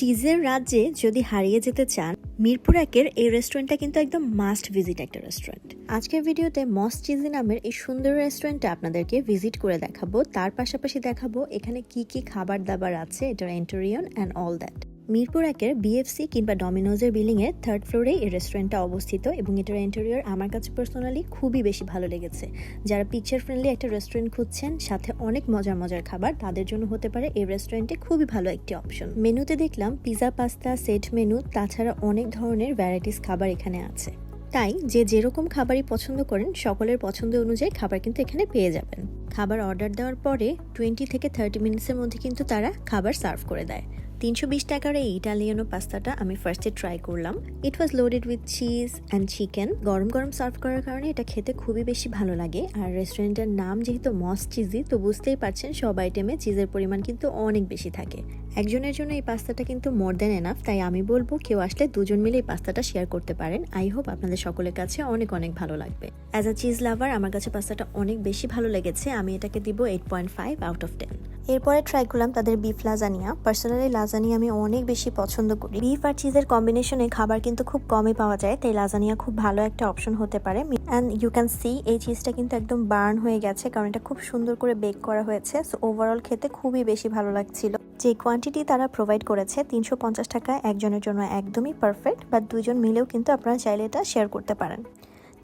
চিজের রাজ্যে যদি হারিয়ে যেতে চান, মিরপুর একের এই রেস্টুরেন্টটা কিন্তু একদম মাস্ট ভিজিট একটা রেস্টুরেন্ট আজকের ভিডিওতে মস চিজি নামের এই সুন্দর রেস্টুরেন্টটা আপনাদেরকে ভিজিট করে দেখাবো। তার পাশাপাশি দেখাবো এখানে কি কি খাবার দাবার আছে, এটার এন্টোরিয়ন অ্যান্ড অল দ্যাট মিরপুর একের বিএফসি কিংবা ডমিনোজের বিল্ডিং এর থার্ড ফ্লোরে এই রেস্টুরেন্টটা অবস্থিত এবং এটার ইন্টেরিয়র আমার কাছে পার্সোনালি খুবই বেশি ভালো লেগেছে। যারা পিকচার ফ্রেন্ডলি একটা রেস্টুরেন্ট খুঁজছেন, সাথে অনেক মজার মজার খাবার, তাদের জন্য হতে পারে এই রেস্টুরেন্টে খুবই ভালো একটি অপশন মেনুতে দেখলাম পিজা পাস্তা সেট মেনু তাছাড়া অনেক ধরনের ভ্যারাইটিস খাবার এখানে আছে। তাই যে যেরকম খাবারই পছন্দ করেন, সকলের পছন্দ অনুযায়ী খাবার কিন্তু এখানে পেয়ে যাবেন। খাবার অর্ডার দেওয়ার পরে টোয়েন্টি থেকে থার্টি মিনিটসের মধ্যে কিন্তু তারা খাবার সার্ভ করে দেয়। তিনশো বিশ টাকার এই ইটালিয়ানো পাস্তাটা আমি ফার্স্টে ট্রাই করলাম। It was loaded with cheese and chicken গরম গরম সার্ভ করার কারণে এটা খেতে খুবই বেশি ভালো লাগে। আর রেস্টুরেন্টের নাম যেহেতু মস চিজি তো বুঝতেই পারছেন সব আইটেমে চিজের পরিমাণ কিন্তু অনেক বেশি থাকে। একজনের জন্য এই পাস্তাটা কিন্তু মোর দেন এনাফ তাই আমি বলব কেউ আসলে দুজন মিলে এই পাস্তাটা শেয়ার করতে পারেন। আই হোপ আপনাদের সকলের কাছে অনেক অনেক ভালো লাগবে। অ্যাজ আ চিজ লাভার আমার কাছে পাস্তাটা অনেক বেশি ভালো লেগেছে। আমি এটাকে দিব eight point five out of ten এরপরে ট্রাই করলাম তাদের বিফ লাজানিয়া পার্সোনালি লাজানিয়া আমি অনেক বেশি পছন্দ করি। বিফ আর চিজের কম্বিনেশনে খাবার কিন্তু খুব কমই পাওয়া যায়, তাই লাজানিয়া খুব ভালো একটা অপশন হতে পারে। অ্যান্ড ইউ ক্যান সি এই চিজটা কিন্তু একদম বার্ন হয়ে গেছে, কারণ এটা খুব সুন্দর করে বেক করা হয়েছে। সো ওভারঅল খেতে খুবই বেশি ভালো লাগছিল। যে কোয়ান্টিটি তারা প্রোভাইড করেছে, তিনশো পঞ্চাশ টাকা একজনের জন্য একদমই পারফেক্ট বাট দুজন মিলেও কিন্তু আপনারা চাইলে এটা শেয়ার করতে পারেন।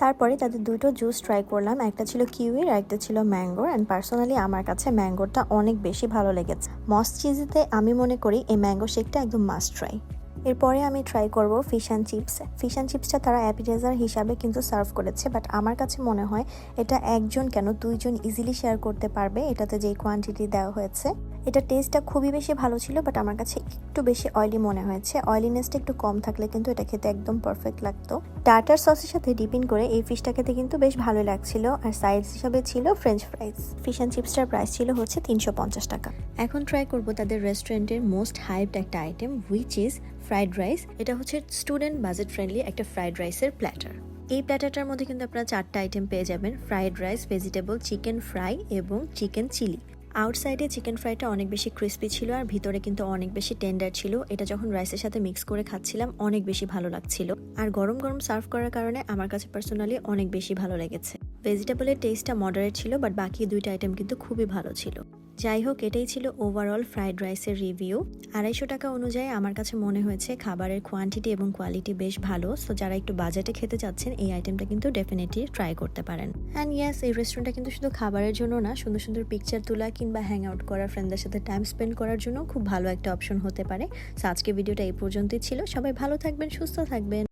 তারপরে তাদের দুটো জুস ট্রাই করলাম। একটা ছিল কিউইর আর একটা ছিল ম্যাঙ্গোর অ্যান্ড পার্সোনালি আমার কাছে ম্যাঙ্গোটা অনেক বেশি ভালো লেগেছে। মস চিজিতে আমি মনে করি এই ম্যাঙ্গো শেকটা একদম মাস্ট ট্রাই এরপরে আমি ট্রাই করব fish and chips fish and চিপসটা তারা অ্যাপিটাইজার হিসাবে কিন্তু সার্ভ করেছে বাট আমার কাছে মনে হয় এটা একজন কেন দুইজন ইজিলি শেয়ার করতে পারবে, এটাতে যেই কোয়ান্টিটি দেওয়া হয়েছে। এটা টেস্টটা খুবই বেশি ভালো ছিল বাট আমার কাছে একটু বেশি অয়েলি মনে হয়েছে। অয়েলিনেসটা একটু কম থাকলে কিন্তু এটা খেতে একদম পারফেক্ট লাগতো। টাটার সসের সাথে ডিপিন করে এই ফিশটা খেতে কিন্তু বেশ ভালো লাগছিল, আর সাইডস হিসাবে ছিল ফ্রেঞ্চ ফ্রাইস ফিশ অ্যান্ড চিপসটার প্রাইস ছিল হচ্ছে তিনশো পঞ্চাশ টাকা। এখন ট্রাই করব তাদের রেস্টুরেন্টের মোস্ট হাইপড একটা item which is fried rice, এটা হচ্ছে স্টুডেন্ট বাজেট ফ্রেন্ডলি একটা ফ্রাইড রাইসের প্ল্যাটার। এই প্ল্যাটারটার মধ্যে কিন্তু আপনারা চারটা আইটেম পেয়ে যাবেন, fried rice, vegetable, chicken fry এবং চিকেন চিলি। আউটসাইডে চিকেন ফ্রাইটা অনেক বেশি ক্রিস্পি ছিল আর ভিতরে কিন্তু অনেক বেশি টেন্ডার ছিল। এটা যখন রাইসের সাথে মিক্স করে খাচ্ছিলাম, অনেক বেশি ভালো লাগছিল। আর গরম গরম সার্ভ করার কারণে আমার কাছে পার্সোনালি অনেক বেশি ভালো লেগেছে। ভেজিটেবলের টেস্টটা মডারেট ছিল বাট বাকি দুইটা আইটেম কিন্তু খুবই ভালো ছিল। যাই হোক, এটাই ছিল ওভারঅল ফ্রাইড রাইসের রিভিউ আড়াইশো টাকা অনুযায়ী আমার কাছে মনে হয়েছে খাবারের কোয়ান্টিটি এবং কোয়ালিটি বেশ ভালো সো যারা একটু বাজেটে খেতে চাচ্ছেন, এই আইটেমটা কিন্তু ডেফিনেটলি ট্রাই করতে পারেন। অ্যান্ড ইয়াস এই রেস্টুরেন্টটা কিন্তু শুধু খাবারের জন্য না, সুন্দর সুন্দর পিকচার তোলা কিংবা হ্যাং আউট করা ফ্রেন্ডদের সাথে টাইম স্পেন্ড করার জন্য খুব ভালো একটা অপশন হতে পারে। সো আজকে ভিডিওটা এই পর্যন্তই ছিল। সবাই ভালো থাকবেন, সুস্থ থাকবেন।